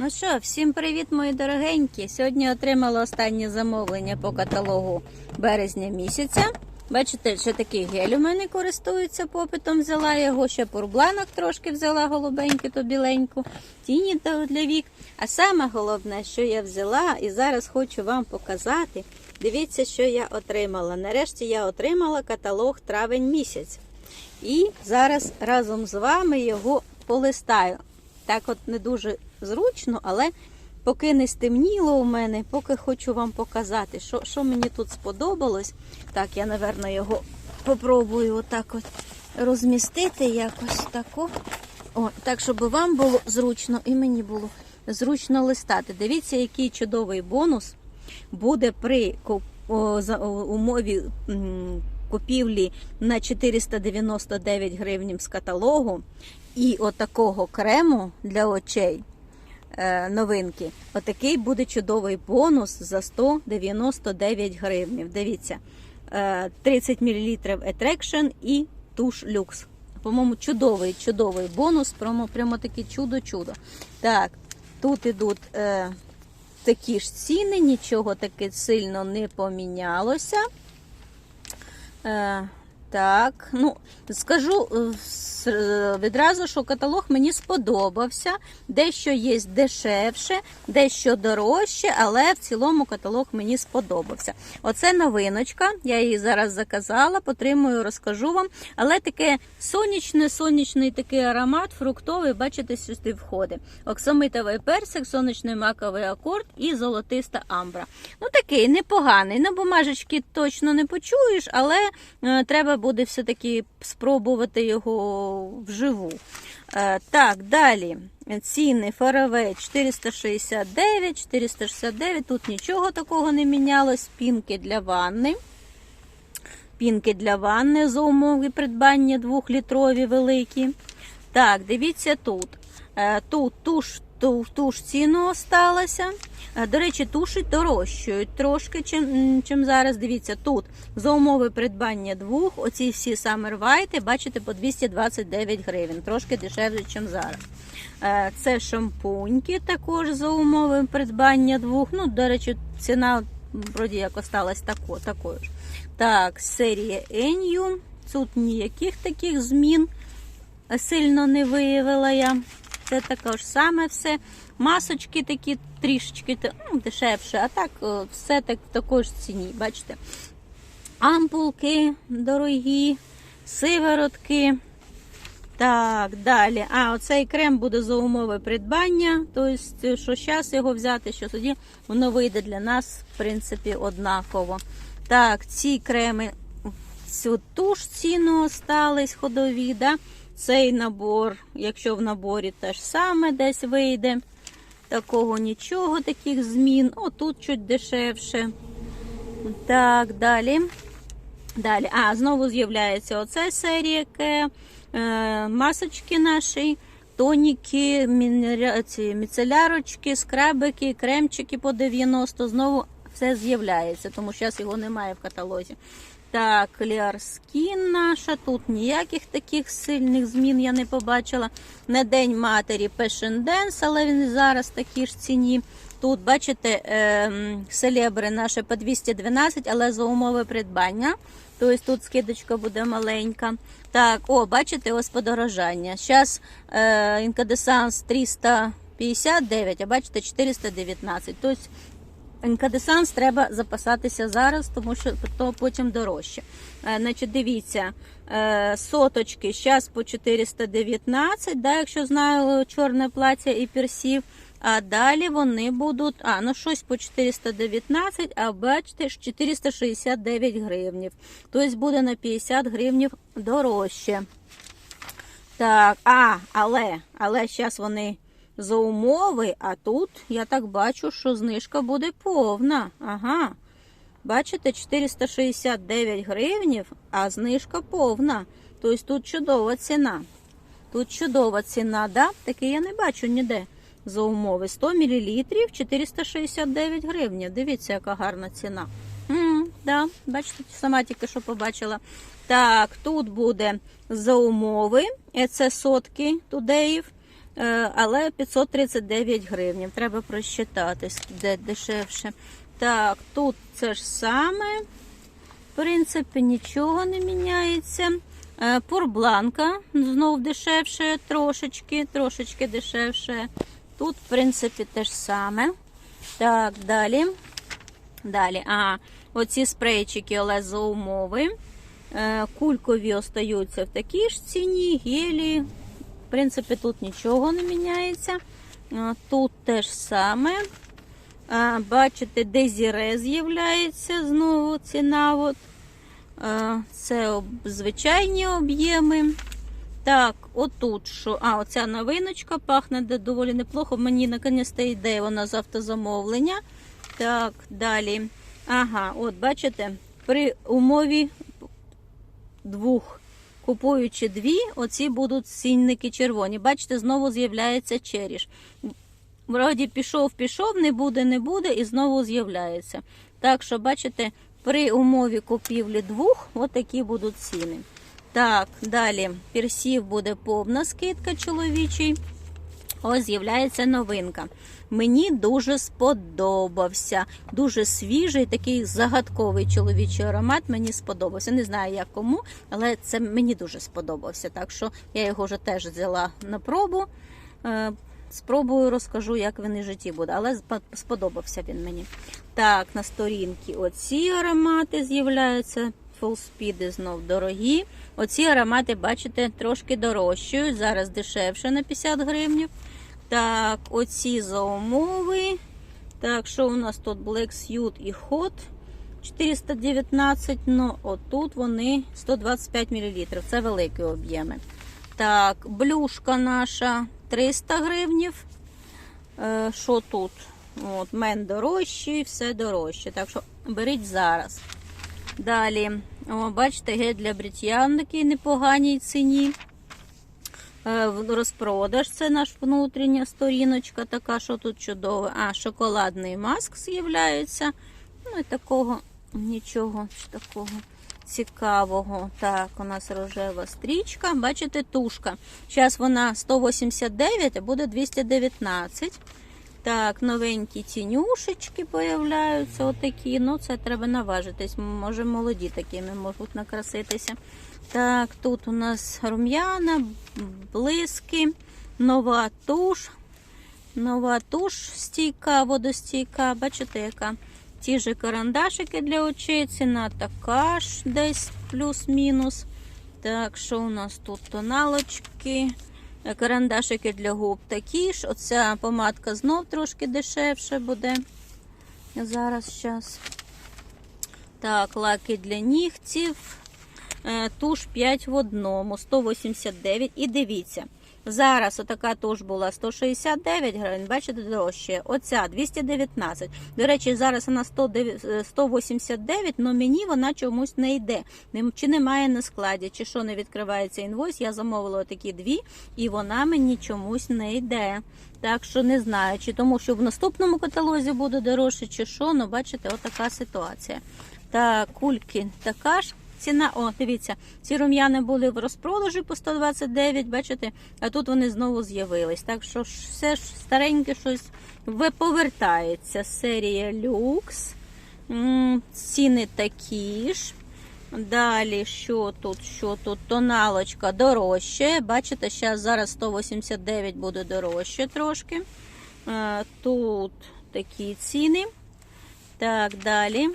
Ну що, всім привіт, мої дорогенькі. Сьогодні отримала останнє замовлення по каталогу березня місяця. Бачите, ще такий гель у мене користується попитом. Взяла його, ще пурбланок трошки взяла голубеньку, то біленьку, тіні для вік. А саме головне, що я взяла, і зараз хочу вам показати. Дивіться, що я отримала. Нарешті я отримала каталог травень місяць. І зараз разом з вами його полистаю. Так от не дуже зручно, але поки не стемніло у мене, поки хочу вам показати, що, що мені тут сподобалось. Так, я, напевно, його попробую отак от розмістити якось тако. О, так, щоб вам було зручно і мені було зручно листати. Дивіться, який чудовий бонус буде при умові купівлі на 499 гривень з каталогу і отакого крему для очей е, новинки. Отакий буде чудовий бонус за 199 гривень. Дивіться, е, 30 мл Attraction і туш люкс. По-моєму, чудовий, чудовий бонус. Прямо, прямо таке чудо-чудо. Так, тут ідуть е, такі ж ціни, нічого таке сильно не помінялося. Е, так, ну скажу е, е, відразу, що каталог мені сподобався. Дещо є дешевше, дещо дорожче, але в цілому каталог мені сподобався. Оце новиночка. Я її зараз заказала, потримую, розкажу вам. Але таке сонячне, сонячний такий аромат, фруктовий, бачите, сюди входить. Оксамитовий персик, сонячний маковий акорд і золотиста амбра. Ну такий непоганий. На бумажечки точно не почуєш, але е, треба буде все-таки спробувати його вживу. Е, так, далі. Ціни Фаравей 469, 469. Тут нічого такого не мінялось. Пінки для ванни. Пінки для ванни за умови придбання 2-літрові великі. Так, дивіться тут. Е, Тут туш, ту, туш ціну осталася. Е, До речі, туші дорожчають трошки, чим, чим зараз. Дивіться, тут за умови придбання двох, оці всі White, бачите, по 229 гривень, трошки дешевше, ніж зараз. Е, Це шампуньки також за умови придбання двох. Ну, до речі, ціна вроді як осталась тако, такою ж. Так, серія Enyu. Тут ніяких таких змін сильно не виявила я. Це також саме все. Масочки такі трішечки ну, дешевше, а так все так в такій ж ціні, бачите. Ампулки дорогі, сиворотки. Так, далі. А, оцей крем буде за умови придбання. Тобто, що зараз його взяти, що тоді воно вийде для нас, в принципі, однаково. Так, ці креми, цю туш ціну остались ходові. Да? Цей набор, якщо в наборі те ж саме десь вийде. Такого нічого, таких змін. О, тут чуть дешевше. Так, далі. Далі. А, знову з'являється оця серія. Е, масочки наші, тоніки, мінеря- ці міцелярочки, скрабики, кремчики по 90. Знову все з'являється, тому що зараз його немає в каталозі. Так, Clear наша. Тут ніяких таких сильних змін я не побачила. На День матері Dance, але він зараз в такій ж ціні. Тут, бачите, ем, селебри наші по 212, але за умови придбання. Тобто тут скидочка буде маленька. Так, о, бачите, ось подорожання. Зараз інкадесанс 359, а бачите, 419. Тобто Інкадесанс треба запасатися зараз, тому що то потім дорожче. Е, значить, дивіться, е, соточки зараз по 419, да, якщо знаю чорне плаття і персів. А далі вони будуть, а, ну щось по 419, а бачите, 469 гривнів. Тобто буде на 50 гривнів дорожче. Так, а, але, але зараз вони за умови, а тут я так бачу, що знижка буде повна. Ага. Бачите, 469 гривнів, а знижка повна. Тобто тут чудова ціна. Тут чудова ціна, да? Таке я не бачу ніде за умови. 100 мл 469 гривень. Дивіться, яка гарна ціна. М, да, бачите, сама тільки що побачила. Так, тут буде за умови. Це сотки тудеїв. Е, але 539 гривень. Треба просчитати, де дешевше. Так, тут це ж саме. В принципі, нічого не міняється. Е, Пурбланка знов дешевше, трошечки, трошечки дешевше. Тут, в принципі, те ж саме. Так, далі. Далі. А, оці спрейчики, але за умови. Е, Кулькові остаються в такій ж ціні, гелі. В принципі, тут нічого не міняється. Тут теж саме. А, Бачите, Дезіре з'являється знову ціна. От. Це звичайні об'єми. Так, отут що. А, оця новиночка пахне доволі неплохо. Мені наконець-то йде вона з автозамовлення. Так, далі. Ага, от бачите, при умові двох. Купуючи дві, оці будуть цінники червоні. Бачите, знову з'являється черіш. Вроді пішов, пішов, не буде, не буде, і знову з'являється. Так що, бачите, при умові купівлі двох, отакі будуть ціни. Так, далі персів буде повна скидка чоловічий. Ось з'являється новинка. Мені дуже сподобався. Дуже свіжий, такий загадковий чоловічий аромат. Мені сподобався. Не знаю як кому, але це мені дуже сподобався. Так що я його вже теж взяла на пробу. Е, Спробую, розкажу, як він і в житті буде, але сподобався він мені. Так, на сторінці оці аромати з'являються. Фолспіди знов дорогі. Оці аромати, бачите, трошки дорожчають. Зараз дешевше на 50 гривнів. Так, оці за умови. Так, що у нас тут Black Suit і Hot 419. Ну, отут вони 125 мл. Це великі об'єми. Так, блюшка наша 300 гривнів. Е, Що тут? От, мен дорожчий, все дорожче. Так що беріть зараз. Далі, о, бачите, гель для бриття на такій непоганій ціні. Е, розпродаж це наш внутрішня сторіночка, така, що тут чудове. А, шоколадний маск з'являється. Ну і такого нічого такого цікавого. Так, у нас рожева стрічка. Бачите, тушка. Зараз вона 189, а буде 219. Так, новенькі тінюшечки появляються, отакі. Ну, це треба наважитись. Може, молоді такими можуть накраситися. Так, тут у нас рум'яна, блиски, нова туш. Нова туш стійка, водостійка. Бачите, яка? Ті ж карандашики для очей, ціна така ж десь плюс-мінус. Так, що у нас тут тоналочки, карандашики для губ такі ж. Оця помадка знов трошки дешевше буде. Зараз, зараз. Так, лаки для нігтів. Е, Туш 5 в одному, 189. І дивіться, зараз отака туш була 169 гривень, бачите, дорожче. Оця 219. До речі, зараз вона 109 е, 189, але мені вона чомусь не йде. Чи немає на складі, чи що не відкривається інвойс. Я замовила такі дві, і вона мені чомусь не йде. Так що не знаю, чи тому, що в наступному каталозі буде дорожче, чи що, ну бачите, отака ситуація. Так, кульки така ж. Ціна, о, дивіться, ці рум'яни були в розпродажі по 129, бачите, а тут вони знову з'явились. Так що все ж стареньке щось повертається. Серія люкс. Ціни такі ж. Далі, що тут? Що тут? Тоналочка дорожче. Бачите, зараз, зараз 189 буде дорожче трошки. Е, Тут такі ціни. Так, далі.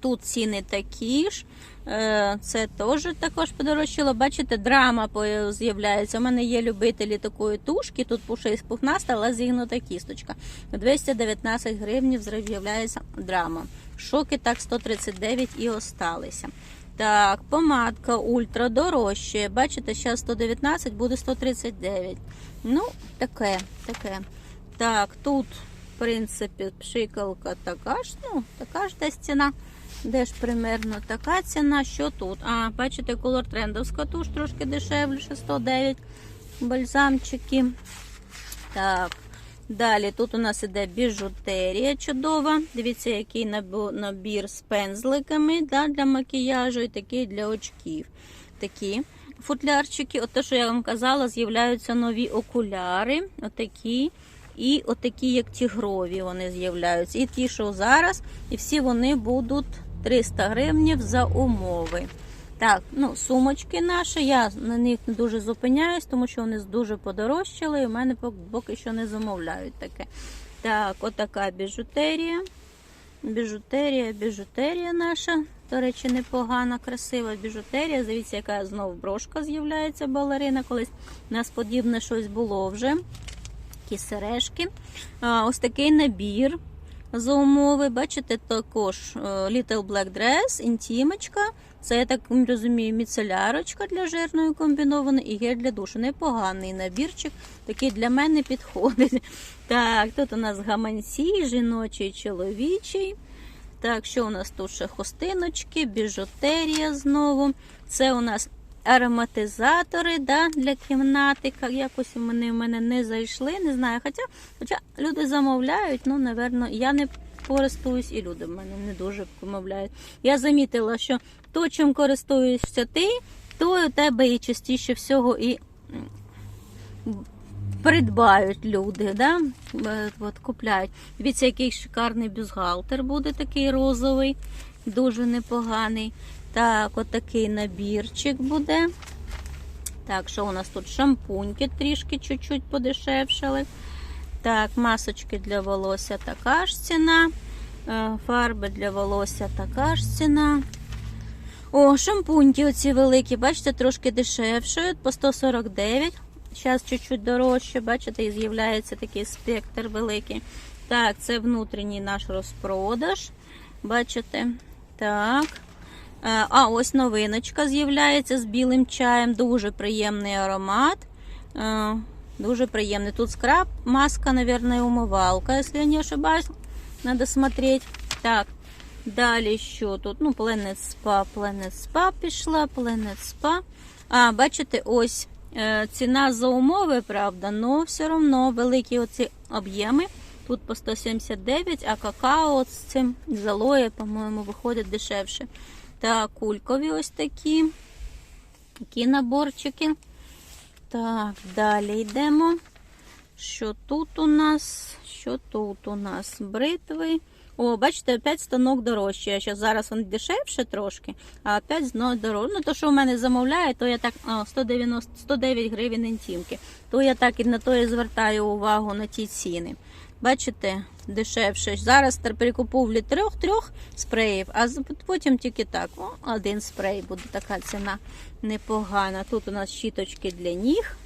Тут ціни такі ж. Е, Це теж також подорожчало. Бачите, драма з'являється. У мене є любителі такої тушки. Тут пушист пухнаста, але зігнута кісточка. 219 гривень з'являється драма. Шоки так 139 і осталися. Так, помадка ультра дорожче. Бачите, зараз 119 буде 139. Ну, таке, таке. Так, тут, в принципі, пшикалка така ж, ну, така ж десь ціна. Де ж примерно така ціна, що тут? А, бачите, колор трендовська туш трошки дешевше, 109 бальзамчики. Так. Далі тут у нас іде біжутерія чудова. Дивіться, який набір з пензликами да, для макіяжу і такий для очків. Такі. футлярчики. От те, що я вам казала, з'являються нові окуляри. Отакі. І отакі, як тігрові, вони з'являються. І ті, що зараз, і всі вони будуть 300 гривнів за умови. Так, ну, сумочки наші, я на них не дуже зупиняюсь, тому що вони дуже подорожчали, і в мене поки що не замовляють таке. Так, отака біжутерія. Біжутерія, біжутерія наша. До речі, непогана, красива біжутерія. Дивіться, яка знову брошка з'являється балерина. Колись у нас подібне щось було вже. Такі сережки. Ось такий набір за умови. Бачите, також е, Little Black Dress, інтімочка. Це, я так розумію, міцелярочка для жирної комбінованої і гель для душу. Непоганий набірчик, такий для мене підходить. Так, тут у нас гаманці, жіночий, чоловічий. Так, що у нас тут ще хустиночки, біжутерія знову. Це у нас ароматизатори да, для кімнати. Якось вони в мене не зайшли, не знаю. Хоча, хоча люди замовляють, ну, напевно, я не користуюсь, і люди в мене не дуже помовляють. Я замітила, що то, чим користуєшся ти, то у тебе і частіше всього і придбають люди, да? Е, От, купляють. Дивіться, який шикарний бюстгальтер буде такий розовий, дуже непоганий. Так, от такий набірчик буде. Так, що у нас тут шампуньки трішки чуть-чуть подешевшали. Так, масочки для волосся така ж ціна. Е, Фарби для волосся така ж ціна. О, шампуньки оці великі, бачите, трошки дешевшають по 149. Зараз чуть-чуть дорожче, бачите, і з'являється такий спектр великий. Так, це внутрішній наш розпродаж. Бачите? Так. Е, А, ось новиночка з'являється з білим чаєм. Дуже приємний аромат. Е, Дуже приємний. Тут скраб, маска, наверное, умивалка, якщо я не ошибаюсь. Надо смотреть. Так, далі що тут? Ну, Planet Spa, Planet Spa пішла, Planet Spa. А, бачите, ось е, ціна за умови, правда, але все одно великі оці об'єми. Тут по 179, а какао з цим залоє, по-моєму, виходить дешевше. Так, кулькові ось такі. Такі наборчики. Так, далі йдемо. Що тут у нас? Що тут у нас? Бритви. О, бачите, опять станок дорожче. Я зараз він дешевше трошки, а опять знову дорожче. Ну, то, що в мене замовляє, то я так о, 190, 109 гривень інтімки. То я так і на то і звертаю увагу на ті ціни. Бачите, дешевше. Зараз тепер перекуповлі трьох-трьох спреїв, а потім тільки так. О, один спрей буде така ціна непогана. Тут у нас щіточки для ніг.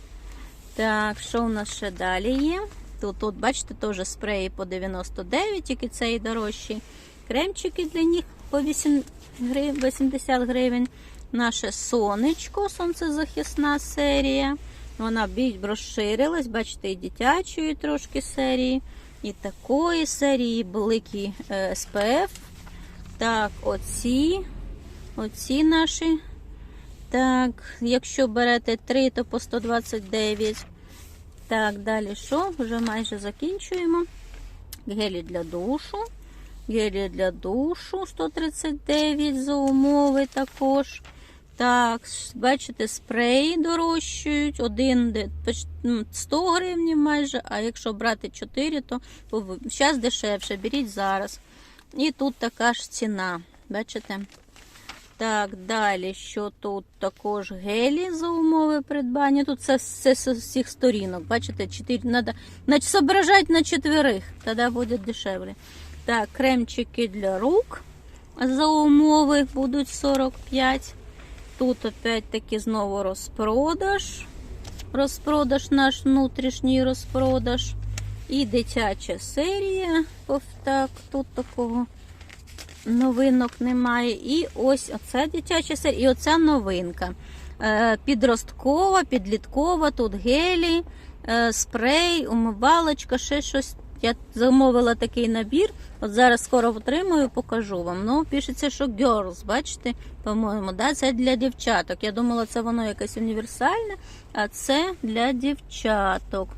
Так, що у нас ще далі є? Тут, тут бачите, теж спреї по 99, тільки цей дорожчий. Кремчики для них по 8 грив- 80 гривень. Наше сонечко, сонцезахисна серія. Вона більш розширилась, бачите, і дитячої трошки серії, і такої серії, великий е, СПФ. Так, оці, оці наші. Так, якщо берете 3, то по 129. Так, далі що? Вже майже закінчуємо. Гелі для душу. Гелі для душу 139 за умови також. Так, бачите, спреї дорожчають. Один де- поч- ну, 100 гривень майже, а якщо брати 4, то зараз дешевше. Беріть зараз. І тут така ж ціна. Бачите? Так, далі, що тут також гелі за умови придбання. Тут це, це з усіх сторінок. Бачите, 4, надо, значить, соображати на четверих, тоді буде дешевле. Так, кремчики для рук за умови будуть 45. Тут опять-таки знову розпродаж. Розпродаж наш внутрішній розпродаж. І дитяча серія. Так, тут такого новинок немає. І ось оця дитяча серія, і оця новинка. Е, Підросткова, підліткова, тут гелі, е, спрей, умивалочка, ще щось. Я замовила такий набір. От зараз скоро отримую, покажу вам. Ну, пишеться, що girls, бачите, по-моєму, да? це для дівчаток. Я думала, це воно якесь універсальне, а це для дівчаток.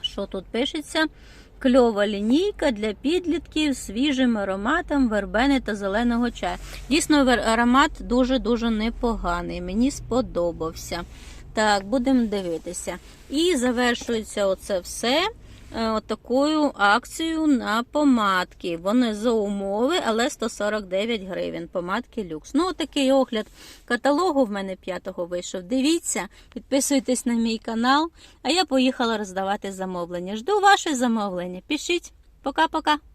що тут пишеться? Кльова лінійка для підлітків свіжим ароматом вербени та зеленого чаю. Дійсно, аромат дуже-дуже непоганий. Мені сподобався. Так, будемо дивитися. І завершується оце все отакою акцію на помадки. Вони за умови, але 149 гривень. Помадки люкс. Ну, отакий огляд каталогу в мене п'ятого вийшов. Дивіться, підписуйтесь на мій канал. А я поїхала роздавати замовлення. Жду ваше замовлення. Пишіть. Пока-пока.